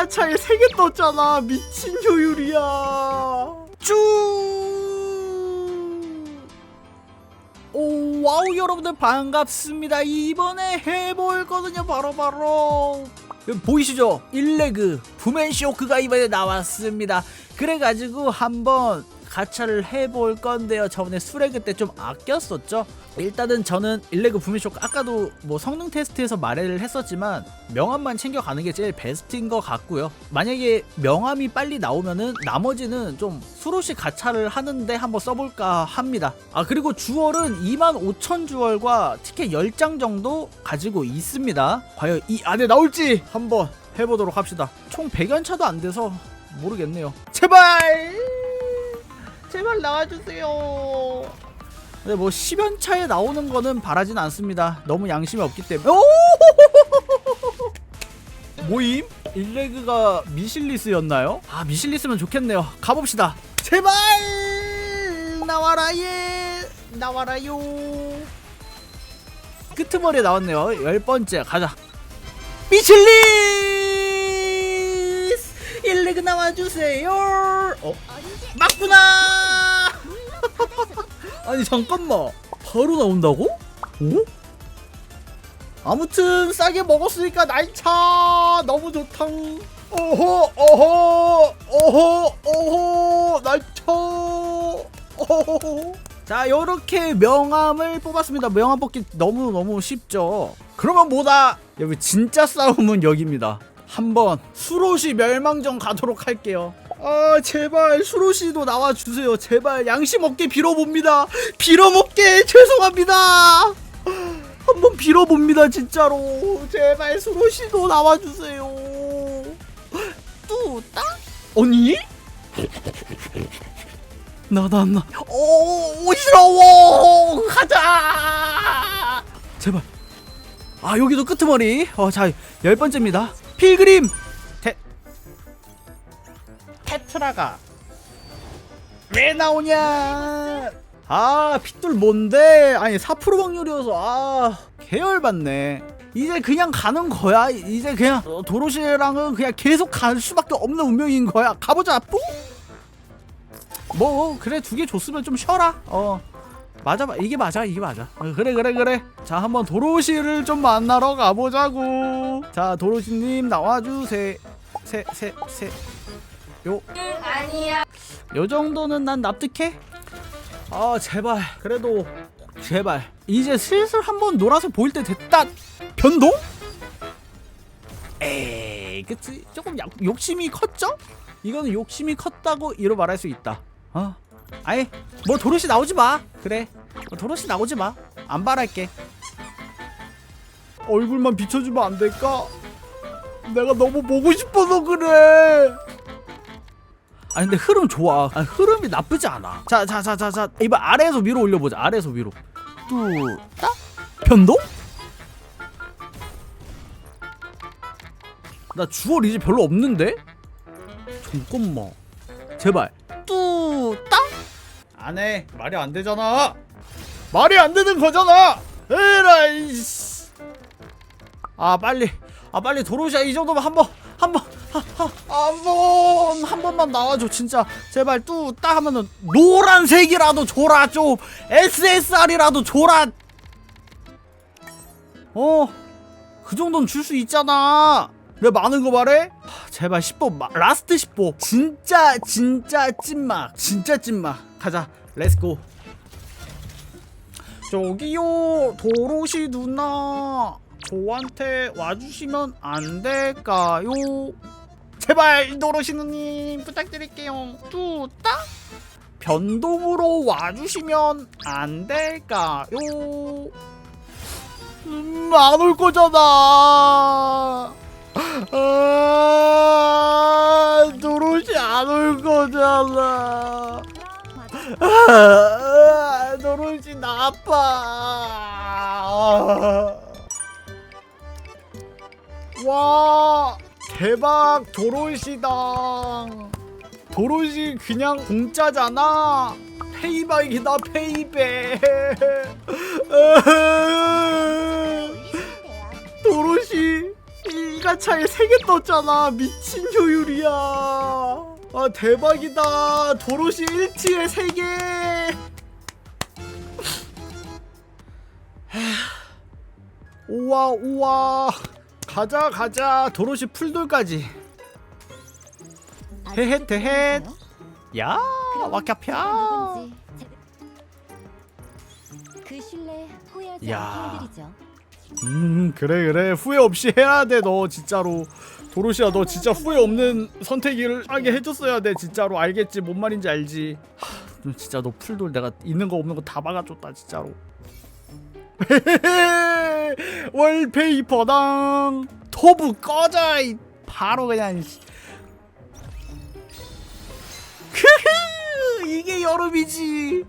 가차에 3개 떴잖아. 미친 효율이야. 쭉 오, 와우 여러분들 반갑습니다. 이번에 해볼 거든요 바로바로. 보이시죠? 1레그 부맨쇼크가 이번에 나왔습니다. 그래가지고 한번 가차를 해볼 건데요. 저번에 수레그 때 좀 아꼈었죠? 일단은 저는 1레그 부맨쇼크 아까도 뭐 성능 테스트에서 말을 했었지만 명암만 챙겨가는 게 제일 베스트인 것 같고요. 만약에 명암이 빨리 나오면은 나머지는 좀 수로시 가차를 하는데 한번 써볼까 합니다. 아 그리고 주얼은 25,000 주얼과 티켓 10장 정도 가지고 있습니다. 과연 이 안에 나올지 한번 해보도록 합시다. 총 100연차도 안 돼서 모르겠네요. 제발 제발 나와주세요. 근데 뭐 10연 차에 나오는 거는 바라진 않습니다. 너무 양심이 없기 때문에. 오! 모임? 일레그가 미실리스였나요? 아 미실리스면 좋겠네요. 가봅시다. 제발! 나와라 예! 나와라요. 끄트머리에 나왔네요. 열 번째 가자. 미실리스! 일레그 나와주세요 어? 맞구나! 아니 잠깐만. 바로 나온다고? 오? 아무튼 싸게 먹었으니까 날차! 너무 좋다 오호 오호 오호 오호 날차! 오호 자 요렇게 명함을 뽑았습니다. 명함 뽑기 너무너무 쉽죠? 그러면 뭐다? 여기 진짜 싸움은 여기입니다. 한번 수로시 멸망전 가도록 할게요 아 제발 수로시도 나와주세요. 제발 양심 없게 빌어봅니다. 빌어먹게 죄송합니다. 한번 빌어봅니다 진짜로. 제발 수로시도 나와주세요. 뚜따? 언니? 나나나. 오 싫어워. 가자. 제발. 아 여기도 끄트머리. 어자 열 번째입니다. 필그림. 테 테트라가. 왜 나오냐? 아 핏돌 뭔데? 아니 4% 확률이어서 아 계열받네. 이제 그냥 가는 거야? 이제 그냥 어, 도로시랑은 그냥 계속 갈 수밖에 없는 운명인 거야? 가보자 뿌? 뭐 그래 두 개 줬으면 좀 쉬어라. 어. 맞아 마- 이게 맞아 이게 맞아. 어, 그래 그래 그래. 자 한번 도로시를 좀 만나러 가보자고. 자 도로시님 나와주세 세세세 요. 아니야. 요 정도는 난 납득해? 아 제발. 그래도 제발. 이제 슬슬 한번 놀아서 보일 때 됐다. 변동? 에이 그치. 조금 약, 욕심이 컸죠? 이거는 욕심이 컸다고 이로 말할 수 있다. 어? 아예 뭐 도로시 나오지 마. 그래. 뭐 도로시 나오지 마 안 바랄게. 얼굴만 비춰주면 안 될까? 내가 너무 보고 싶어서 그래 아 근데 흐름 좋아. 아, 흐름이 나쁘지 않아. 자, 자, 자, 자, 자. 이번 아래에서 위로 올려보자. 아래에서 위로. 뚜따 변동? 나 주얼 이제 별로 없는데? 잠깐만. 제발. 뚜따? 안 해. 말이 안 되잖아. 말이 안 되는 거잖아. 에라이씨. 아 빨리. 아 빨리 도로시아 이 정도면 한번 한번 한번 한 번만 나와줘 진짜. 제발 뚜따 하면은 노란색이라도 줘라 좀. SSR이라도 줘라. 어그 정도는 줄 수 있잖아. 내 많은 거 말해? 하, 제발 10보 마, 라스트 10보 진짜 진짜 찐막 진짜 찐막. 가자 렛츠고 저기요 도로시 누나. 저한테 와주시면 안 될까요? 제발 도로시 누님 부탁드릴게요. 뚜따 변동으로 와주시면 안 될까요? 음, 안 올 거잖아. 아, 도로시 안 올 거잖아. 아, 도로시 나빠. 와 대박 도로시당. 도로시 그냥 공짜잖아. 페이백이다 페이백 도로시 이 신가차에 3개 떴잖아 미친 효율이야. 아 대박이다. 도로시 1티에 3개. 우와 우와 가자 가자. 도로시 풀돌까지. 헤헷, 헤헷. 야 제- 그 신뢰 후회하지 야. 않게 해드리죠. 음 그래 그래. 후회 없이 해야 돼 너 진짜로. 도로시야 너 진짜 후회 없는 선택을 하게 해줬어야 돼 진짜로. 알겠지? 뭔 말인지 알지? 하, 너 진짜 너 풀돌 내가 있는 거 없는 거 다 막아줬다 진짜로 월페이퍼당 토부 꺼져 이. 바로 그냥 이게 여름이지.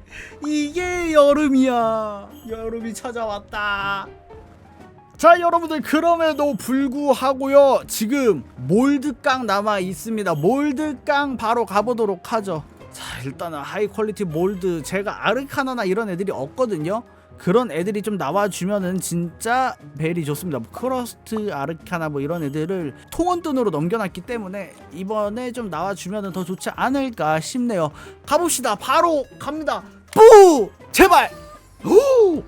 이게 여름이야. 여름이 찾아왔다. 자 여러분들 그럼에도 불구하고요. 지금 몰드깡 남아 있습니다. 몰드깡 바로 가보도록 하죠. 자 일단은 하이 퀄리티 몰드. 제가 아르카나나 이런 애들이 없거든요 그런 애들이 좀 나와주면은 진짜 벨이 좋습니다. 뭐 크러스트 아르카나 뭐 이런 애들을 통원돈으로 넘겨놨기 때문에 이번에 좀 나와주면은 더 좋지 않을까 싶네요. 가봅시다. 바로 갑니다. 뿌 제발! 오!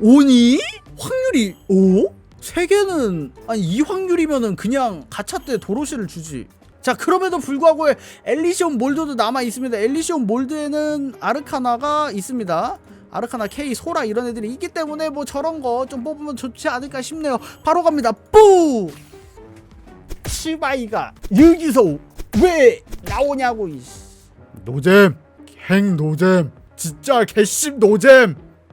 오니 확률이? 오? 세 개는? 아니 이 확률이면은 그냥 가차 때 도로시를 주지. 자 그럼에도 불구하고 엘리시온 몰드도 남아 있습니다. 엘리시온 몰드에는 아르카나가 있습니다. 아르카나 K 소라 이런 애들이 있기 때문에 뭐 저런 거 좀 뽑으면 좋지 않을까 싶네요. 바로 갑니다. 뿌 치바이가 여기서 왜 나오냐고 이씨. 노잼 갱 노잼 진짜 개씹 노잼